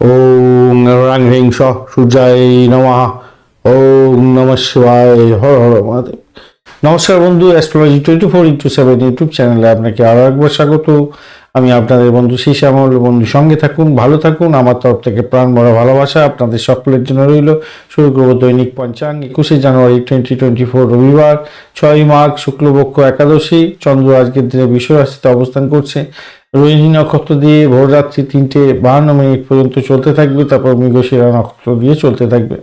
ওম রাং হ্রিং স সূর্যায় নমঃ। ওম নম শিবায়। হর হর মহাদেব। নমস্কার বন্ধু astrology twenty four into seven YouTube চ্যানেলে আপনাকে আরও একবার স্বাগত। আমি আপনাদের বন্ধু শ্যামল বন্ধু সঙ্গে থাকুন, ভালো থাকুন। আমার তরফ থেকে প্রাণ ভরা ভালোবাসা আপনাদের সকলের জন্য রইল। শুরু করব দৈনিক পঞ্চাঙ্গ। একুশে জানুয়ারি টোয়েন্টি টোয়েন্টি ফোর রবিবার, ছয় মাঘ, শুক্লপক্ষ একাদশী। চন্দ্র আজকের দিনে বিশ্বরাশিতে অবস্থান করছে। রোহিণী নক্ষত্র দিয়ে ভোররাত্রি তিনটে বাহান্ন মিনিট পর্যন্ত চলতে থাকবে। তারপর মৃগশিরা নক্ষত্র দিয়ে চলতে থাকবে।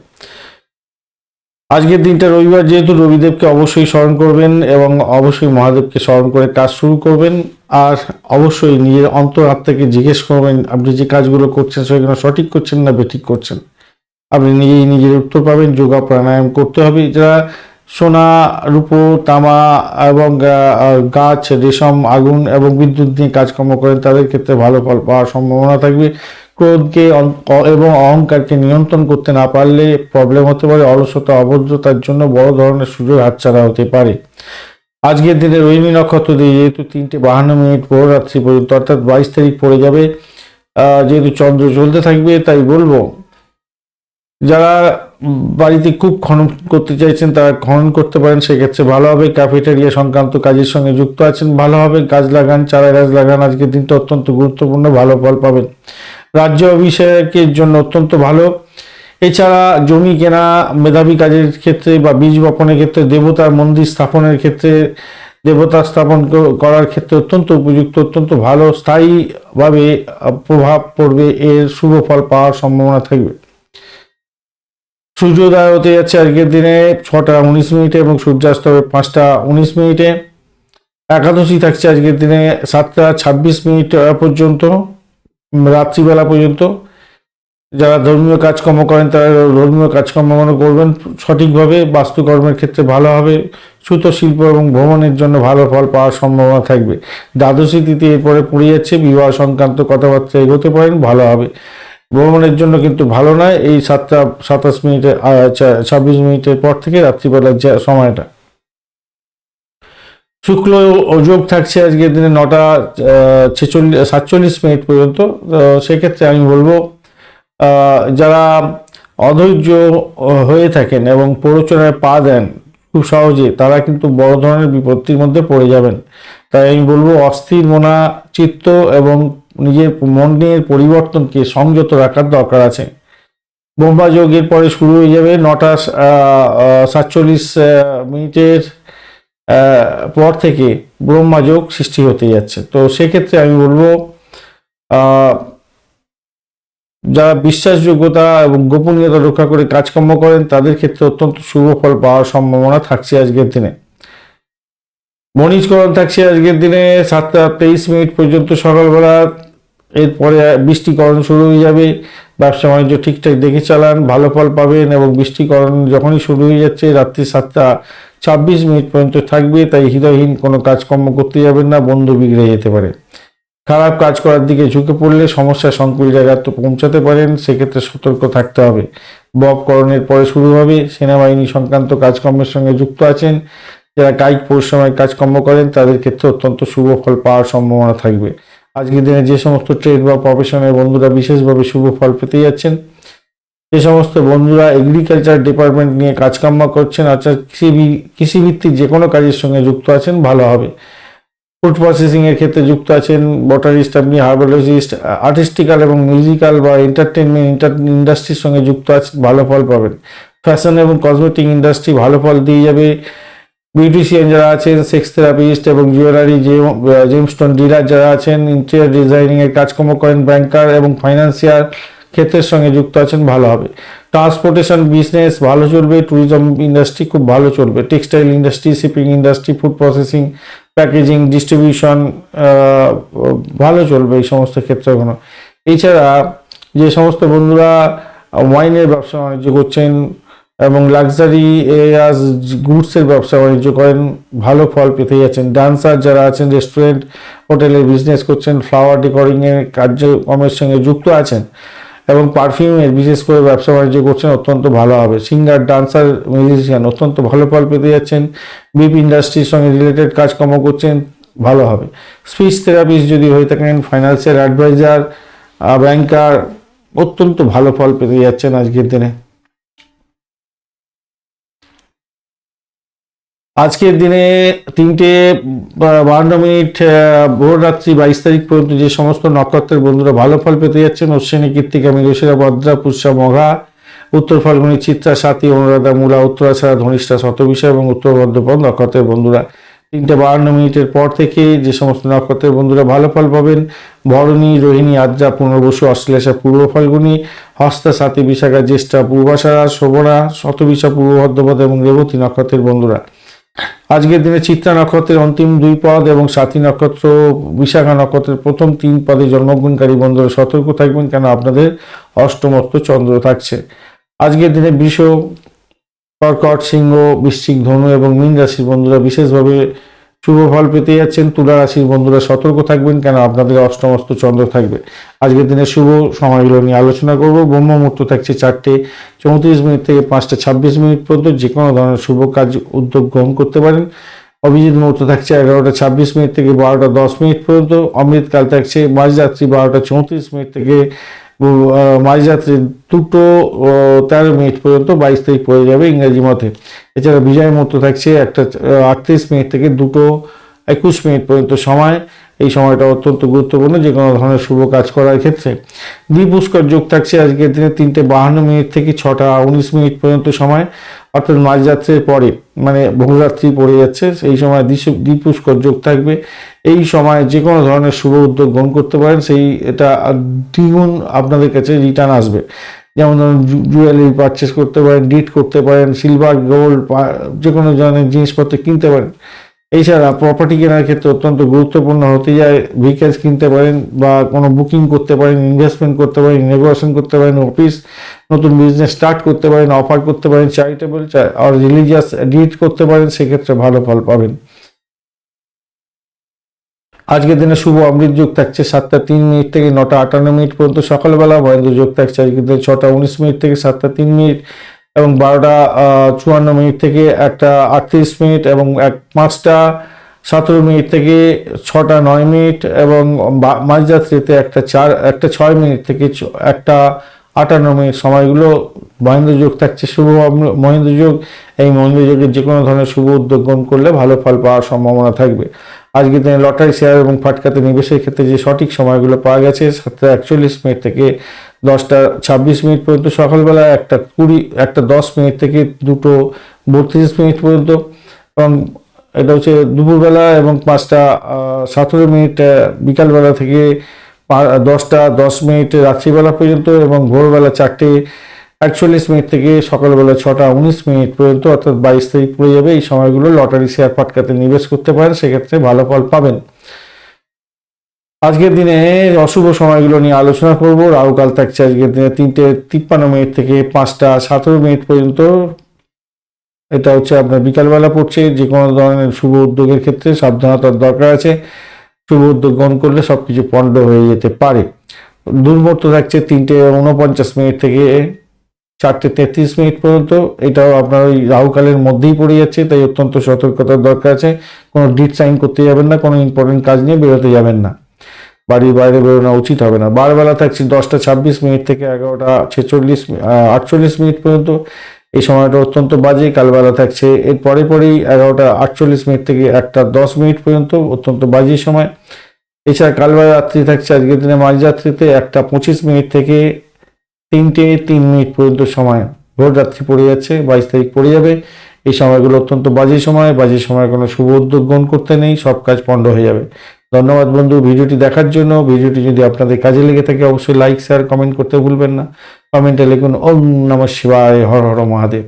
আজকের দিনটা রবিবার, যেহেতু রবিদেবকে অবশ্যই স্মরণ করবেন এবং অবশ্যই মহাদেবকে স্মরণ করে কাজ শুরু করবেন। আর অবশ্যই নিজের অন্তর আত্মাকে জিজ্ঞেস করবেন, আপনি যে কাজগুলো করছেন সেগুলো সঠিক করছেন না বেঠিক করছেন। আপনি নিজেই নিজের উত্তর পাবেন, যোগা প্রাণায়াম করতে হবে। যারা সোনা, রূপো, তামা এবং গাছ, রেশম, আগুন এবং বিদ্যুৎ নিয়ে কাজকর্ম করেন, তাদের ক্ষেত্রে ভালো ফল পাওয়ার সম্ভাবনা থাকবে। ক্রোধকে এবং অহংকারকে নিয়ন্ত্রণ করতে না পারলে প্রবলেম হতে পারে। অলসতা, অভদ্রতার জন্য বড় ধরনের সুযোগ হাতছাড়া হতে পারে। আজকের দিনে রোহিণী নক্ষত্র দিয়ে যেহেতু তিনটে বাহান্ন মিনিট পর রাত্রি পর্যন্ত, অর্থাৎ বাইশ তারিখ পড়ে যাবে যেহেতু চন্দ্র চলতে থাকবে, তাই বলব, যারা বাড়িতে খুব খনন করতে চাইছেন, তারা খনন করতে পারেন, সেক্ষেত্রে ভালো হবে। ক্যাফেটেরিয়া সংক্রান্ত কাজের সঙ্গে যুক্ত আছেন, ভালো হবে। গাছ লাগান চারা গাছ লাগান, আজকের দিনটা অত্যন্ত গুরুত্বপূর্ণ, ভালো ফল পাবেন। রাজ্য অভিষেকের জন্য অত্যন্ত ভালো। এছাড়া জমি কেনা, মেধাবী কাজের ক্ষেত্রে বা বীজ বপনের ক্ষেত্রে দেবতার মন্দির স্থাপনের ক্ষেত্রে দেবতা স্থাপন করার ক্ষেত্রে অত্যন্ত উপযুক্ত, অত্যন্ত ভালো, স্থায়ীভাবে প্রভাব পড়বে, এর শুভ ফল পাওয়ার সম্ভাবনা থাকবে। সূর্যোদয় হতে যাচ্ছে আজকের দিনে ছটা উনিশ মিনিটে এবং সূর্যাস্ত হবে পাঁচটা উনিশ মিনিটে। একাদশী থাকছে আজকের দিনে সাতটা ছাব্বিশ মিনিট পর্যন্ত রাত্রিবেলা পর্যন্ত। যারা ধর্মীয় কাজকর্ম করেন, তারা ধর্মীয় কাজকর্ম মনে করবেন, সঠিকভাবে বাস্তুকর্মের ক্ষেত্রে ভালো হবে সুতো শিল্প এবং ভ্রমণের জন্য ভালো ফল পাওয়ার সম্ভাবনা থাকবে। দ্বাদশী তিথি এরপরে পড়ে যাচ্ছে বিবাহ সংক্রান্ত কথাবার্তা এগোতে পারেন, ভালো হবে। ভ্রমণের জন্য কিন্তু ভালো নয়, এই সাতটা, সাতাশ মিনিটে ছাব্বিশ মিনিটের পর থেকে রাত্রিবেলার যে সময়টা। শুক্ল অযোগ থাকছে আজকের দিনে নটা ছেচল্লিশ, সাতচল্লিশ মিনিট পর্যন্ত সেক্ষেত্রে আমি বলব যারা অধৈর্য হয়ে থাকেন এবং প্ররোচনায় পা দেন, খুব সহজে তারা কিন্তু বড় ধরনের বিপত্তির মধ্যে পড়ে যাবেন। তাই আমি বলব, অস্থির মনা চিত্ত এবং নিজের মনের পরিবর্তনকে সংযত রাখার দরকার আছে। বোম্বা যোগের পরে শুরু হয়ে যাবে নটা সাতচল্লিশ মিনিটের পর থেকে ব্রহ্মাযোগ সৃষ্টি হতে যাচ্ছে। তো সেক্ষেত্রে আমি বলব যারা বিশ্বাসযোগ্যতা এবং গোপনীয়তা রক্ষা করে কাজকর্ম করেন, তাদের ক্ষেত্রে অত্যন্ত শুভ ফল পাওয়ার সম্ভাবনা থাকছে আজকের দিনে। বণিজকরণ থাকছে আজকের দিনে, সাতটা তেইশ মিনিট পর্যন্ত সকালবেলা। এরপরে বৃষ্টিকরণ শুরু হয়ে যাবে। ব্যবসা বাণিজ্য ঠিকঠাক দেখে চালান, ভালো ফল পাবেন এবং বৃষ্টিকরণ যখনই শুরু হয়ে যাচ্ছে, রাত্রি সাতটা ছাব্বিশ মিনিট পর্যন্ত থাকবে, তাই হৃদয়হীন কোনো কাজকর্ম করতে যাবেন না, বন্ধু বিগড়ে যেতে পারে। খারাপ কাজ করার দিকে ঝুঁকে পড়লে সমস্যা সংকুল জায়গায় তো পৌঁছাতে পারেন, সেক্ষেত্রে সতর্ক থাকতে হবে। ববকরণের পরে শুরু হবে। সেনাবাহিনী সংক্রান্ত কাজকর্মের সঙ্গে যুক্ত আছেন। যারা কায়িক পরিশ্রমের কাজকর্ম করেন, তাদের ক্ষেত্রে অত্যন্ত শুভ ফল পাওয়ার সম্ভাবনা থাকবে। আজকের দিনে যে সমস্ত ট্রেড বা প্রফেশনের বন্ধুরা বিশেষভাবে শুভ ফল পেতে যাচ্ছেন যে সমস্ত বন্ধুরা এগ্রিকালচার ডিপার্টমেন্ট নিয়ে কাজকর্ম করছেন, অর্থাৎ কৃষি কৃষিভিত্তিক যে কোনো কাজের সঙ্গে যুক্ত আছেন, ভালো হবে। ফুড প্রসেসিং এর ক্ষেত্রে যুক্ত আছেন বটারিস্ট আপনি হার্বালজিস্ট আর্টিস্টিক্যাল এবং মিউজিক্যাল বা এন্টারটেনমেন্ট ইন্ডাস্ট্রির সঙ্গে যুক্ত আছেন ভালো ফল পাবেন। ফ্যাশন এবং কসমেটিক ইন্ডাস্ট্রি ভালো ফল দিয়ে যাবে। বিউটিশিয়ান যারা আছেন সেক্স থেরাপিস্ট এবং জুয়েলারি জেমস্টোন ডিলার যারা আছেন ইন্টেরিয়ার ডিজাইনিং এর কাজকর্ম করেন ব্যাংকার এবং ফাইন্যান্সিয়াল ক্ষেত্রের সঙ্গে যুক্ত আছেন, ভালো হবে। ট্রান্সপোর্টেশন বিজনেস ভালো চলবে ট্যুরিজম ইন্ডাস্ট্রি খুব ভালো চলবে। Textile industry shipping industry food processing packaging distribution ভালো চলবে এই সমস্ত ক্ষেত্রগুলো। এছাড়া যে সমস্ত বন্ধুরা ওয়াইনের ব্যবসা বাণিজ্য করছেন এবং লাক্সারি এরিয়াস গুডসের ব্যবসা বাণিজ্য করেন, ভালো ফল পেতে যাচ্ছেন। ডান্সার যারা আছেন রেস্টুরেন্ট হোটেলে বিজনেস করছেন ফ্লাওয়ার ডেকোরিংয়ের কার্যক্রমের সঙ্গে যুক্ত আছেন এবং পারফিউমের বিশেষ করে ব্যবসা বাণিজ্য করছেন, অত্যন্ত ভালো হবে। সিঙ্গার ডান্সার মিউজিশিয়ান অত্যন্ত ভালো ফল পেতে যাচ্ছেন। বিপ ইন্ডাস্ট্রির সঙ্গে রিলেটেড কাজকর্ম করছেন, ভালো হবে। স্পিচ থেরাপিস্ট যদি হয়ে থাকেন ফাইন্যান্সিয়াল অ্যাডভাইজার ব্যাংকার অত্যন্ত ভালো ফল পেতে যাচ্ছেন আজকের দিনে। আজকের দিনে তিনটে বাহান্ন মিনিট ভোর রাত্রি বাইশ তারিখ পর্যন্ত যে সমস্ত নক্ষত্রের বন্ধুরা ভালো ফল পেতে যাচ্ছেন, অশ্বিনী, কৃত্তিকা, মৃগশিরা, ভদ্রা, পুষ্যা, মঘা, উত্তর ফাল্গুনী, চিত্রা সাথী অনুরাধা, মূলা উত্তরাছাড়া ধনিষ্ঠা শতবিষা এবং উত্তর ভদ্রপদ নক্ষত্রের বন্ধুরা। তিনটে বাহান্ন মিনিটের পর থেকে যে সমস্ত নক্ষত্রের বন্ধুরা ভালো ফল পাবেন ভরণী রোহিণী, আদ্রা, পুনর্বসু, অশ্লেষা, পূর্ব ফাল্গুনি, হস্তা সাথী বিশাখা, জ্যেষ্ঠা, পূর্বাশারা, শোভনা, শতবিশা, পূর্ব ভদ্রপদ এবং রেবতী নক্ষত্রের বন্ধুরা। আজকের দিনে চিত্রা নক্ষত্রের অন্তিম দুই পদ এবং সাথী নক্ষত্র বিশাখা নক্ষত্রের প্রথম তিন পদে জন্মগ্রহণকারী বন্ধুরা সতর্ক থাকবেন কেন আপনাদের অষ্টমত্ত চন্দ্র থাকছে। আজকের দিনে বিষ, কর্কট, সিংহ, বৃশ্চিক, ধনু এবং মীন রাশির বন্ধুরা বিশেষভাবে শুভ ফল পেতে যাচ্ছেন। তুলা রাশির বন্ধুরা সতর্ক থাকবেন কেন আপনাদের অষ্টমস্ত চন্দ্র থাকবে। আজকের দিনে শুভ সময়গুলো নিয়ে আলোচনা করব। ব্রহ্ম মুহূর্ত থাকছে চারটে চৌত্রিশ মিনিট থেকে পাঁচটা ছাব্বিশ মিনিট পর্যন্ত যে কোনো ধরনের শুভ কাজ উদ্যোগ গ্রহণ করতে পারেন। অভিজিৎ মুহূর্ত থাকছে এগারোটা ছাব্বিশ মিনিট থেকে বারোটা দশ মিনিট পর্যন্ত। অমৃতকাল থাকছে মাঝরাত্রি বারোটা চৌত্রিশ মিনিট থেকে মাঝরাত্রি দুটো তেরো মিনিট পর্যন্ত বাইশ তারিখ পড়ে যাবে ইংরেজি মতে। এছাড়া বিজয় মুহূর্ত থাকছে একটা আটত্রিশ মিনিট থেকে দুটো একুশ মিনিট পর্যন্ত সময়। এই সময়টা অত্যন্ত গুরুত্বপূর্ণ, যে কোনো ধরনের শুভ কাজ করার ক্ষেত্রে। দ্বিপুষ্কর যোগ থাকছে আজকের দিনে তিনটে বাহান্ন মিনিট থেকে ছটা উনিশ মিনিট পর্যন্ত সময়। অর্থাৎ মাঝরাত্রের পরে মানে বহুরাত্রি পড়ে যাচ্ছে। সেই সময় দ্বিপুষ্কর যোগ থাকবে। এই সময় যে কোনো ধরনের শুভ উদ্যোগ গ্রহণ করতে পারেন, সেই এটা দ্বিগুণ আপনাদের কাছে রিটার্ন আসবে। যেমন ধরুন জুয়েলারি পারচেস করতে পারেন ডিট করতে পারেন সিলভার গোল্ড যে কোনো ধরনের জিনিসপত্র কিনতে পারেন। এছাড়া প্রপার্টি কেনার ক্ষেত্রে অত্যন্ত গুরুত্বপূর্ণ হতে যায় ভেহিকেলস কিনতে পারেন বা কোনো বুকিং করতে পারেন ইনভেস্টমেন্ট করতে পারেন নেগোসিয়েশন করতে পারেন অফিস নতুন বিজনেস স্টার্ট করতে পারেন অফার করতে পারেন চ্যারিটেবল আর রিলিজিয়াস ডিট করতে পারেন, সেক্ষেত্রে ভালো ফল পাবেন। আজকের দিনে শুভ অমৃত যোগ থাকছে সাতটা তিন মিনিট থেকে নটা আটান্ন মিনিট পর্যন্ত সকালবেলা, মহেন্দ্র যোগ থাকছে আজকের দিনে ছটা উনিশ মিনিট থেকে সাতটা তিন মিনিট এবং বারোটা চুয়ান্ন মিনিট থেকে একটা আটত্রিশ মিনিট এবং এক পাঁচটা সতেরো মিনিট থেকে ছটা নয় মিনিট এবং মাঝরাত্রিতে একটা চার, একটা ছয় মিনিট থেকে একটা আটান্ন মিনিট সময়গুলো মহেন্দ্র যোগ থাকছে শুভ মহেন্দ্র যোগ। এই মহেন্দ্র যোগের যে কোনো ধরনের শুভ উদ্যোগ গ্রহণ করলে ভালো ফল পাওয়ার সম্ভাবনা থাকবে। আজকের দিনে লটারি শেয়ার এবং ফাটকাতে নিবেশের ক্ষেত্রে যে সঠিক সময়গুলো পাওয়া গেছে, সাতটা একচল্লিশ মিনিট থেকে দশটা ছাব্বিশ মিনিট পর্যন্ত, সকালবেলা একটা কুড়ি, একটা দশ মিনিট থেকে দুটো বত্রিশ মিনিট পর্যন্ত। এবং এটা হচ্ছে দুপুরবেলা এবং পাঁচটা সতেরো মিনিট বিকালবেলা থেকে দশটা দশ মিনিট রাত্রিবেলা পর্যন্ত এবং ভোরবেলা চারটে একচল্লিশ মিনিট থেকে সকালবেলা ছটা উনিশ মিনিট পর্যন্ত, অর্থাৎ বাইশ তারিখ পড়ে যাবে, এই সময়গুলো লটারি শেয়ার ফাটকাতে নিবেশ করতে পারেন, সেক্ষেত্রে ভালো ফল পাবেন। আজকের দিনে অশুভ সময়গুলো নিয়ে আলোচনা করব। রাহুকাল থাকছে আজকের দিনে তিনটে তিপ্পান্ন মিনিট থেকে পাঁচটা সতেরো মিনিট পর্যন্ত। এটা হচ্ছে আপনার বিকালবেলা পড়ছে যে কোনো ধরনের শুভ উদ্যোগের ক্ষেত্রে সাবধানতার দরকার আছে। শুভ উদ্যোগ গ্রহণ করলে সব কিছু পণ্ড হয়ে যেতে পারে। দুর্মূর্ত থাকছে তিনটে উনপঞ্চাশ মিনিট থেকে চারটে তেত্রিশ মিনিট পর্যন্ত। এটাও আপনার ওই রাহুকালের মধ্যেই পড়ে যাচ্ছে, তাই অত্যন্ত সতর্কতার দরকার আছে। কোনো ডিট সাইন করতে যাবেন না, কোনো ইম্পর্টেন্ট কাজ নিয়ে বেরোতে যাবেন না। বাড়ির বাইরে বেরোনো উচিত হবে না। বারবেলা থাকছি দশটা ছাব্বিশ মিনিট থেকে এগারোটা ছেচল্লিশ আটচল্লিশ মিনিট পর্যন্ত। এই সময়টা অত্যন্ত বাজে, কালবেলা থাকছে। এর পরে পরেই এগারোটা আটচল্লিশ মিনিট থেকে একটা দশ মিনিট পর্যন্ত অত্যন্ত বাজে সময়। এছাড়া কালবেলা রাত্রি থাকছে, আজকের দিনে মাঝরাত্রিতে একটা পঁচিশ মিনিট থেকে তিনটে, তিন মিনিট পর্যন্ত সময়। ভোর রাত্রি পড়ে যাচ্ছে, বাইশ তারিখ পড়ে যাবে। এই সময়গুলো অত্যন্ত বাজে সময় বাজে সময় কোনো শুভ উদ্যোগ গ্রহণ করতে নেই, সব কাজ পণ্ড হয়ে যাবে। ধন্যবাদ বন্ধু, ভিডিওটি দেখার জন্য। ভিডিওটি যদি আপনাদের কাজে লেগে থাকে, অবশ্যই লাইক শেয়ার কমেন্ট করতে ভুলবেন না। কমেন্টে লিখুন, ওম নমঃ শিবায়, হর হর মহাদেব।